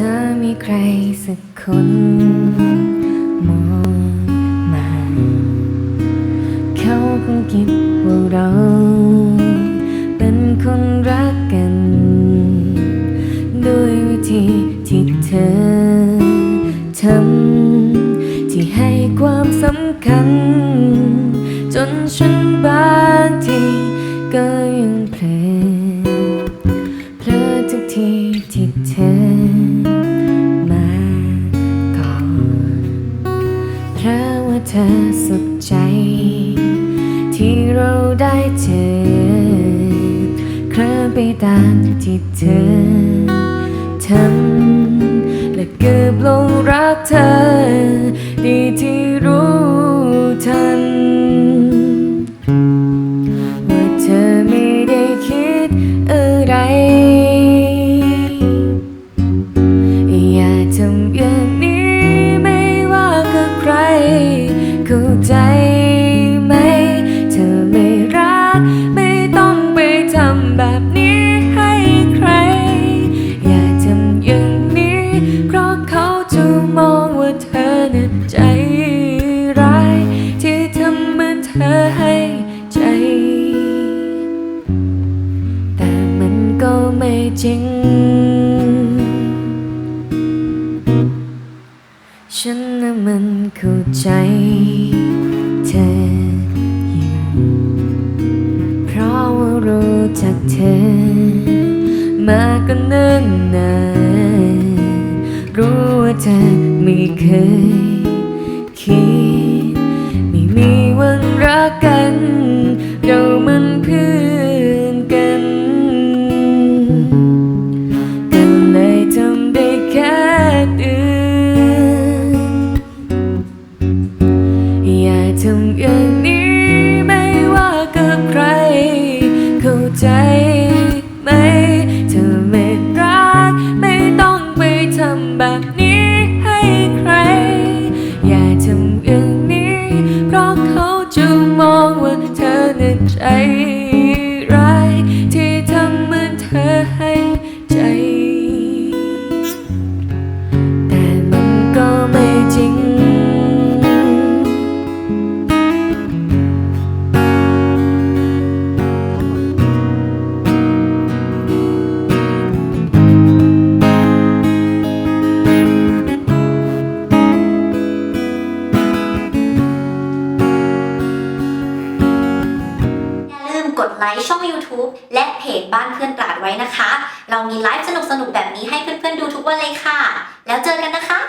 อมีใครสักคน มองมา เขาคงคิดว่าเรา เป็นคนรักกัน ด้วยวิธีที่เธอทำที่ให้ความสำคัญ จนฉันบางทีก็ยังเพลอเพลอทุกทีที่เธอ เธอสุขใจ ที่เราได้เจอเคลิ้มไปตามที่เธอทำและเกือบลงรักเธอ ดีที่รู้ทัน เธอให้ใจ แต่มันก็ไม่จริง ฉันน่ะมันเข้าใจเธออยู่เพราะว่ารู้จักเธอ มาก็เนิ่นนานรู้ว่าเธอไม่เคย กกัน เรามันเพื่อนกันก็เลยทำได้แค่เตือนอย่าทำอย่างนี้ไม่ว่ากับใคร เข้าใจไหมเธอไม่รัก ไม่ต้องไปทำแบบนี้ จะมองว่าเธอน่ะใจร้ายที่ทำเหมือนเธอให้ใจ แต่มันก็ไม่จริงอย่ ไลค์ช่อง YouTube และเพจบ้านเพื่อนตราดไว้นะคะ เรามีไลฟ์สนุกๆแบบนี้ให้เพื่อนๆดูทุกวันเลยค่ะ แล้วเจอกันนะคะ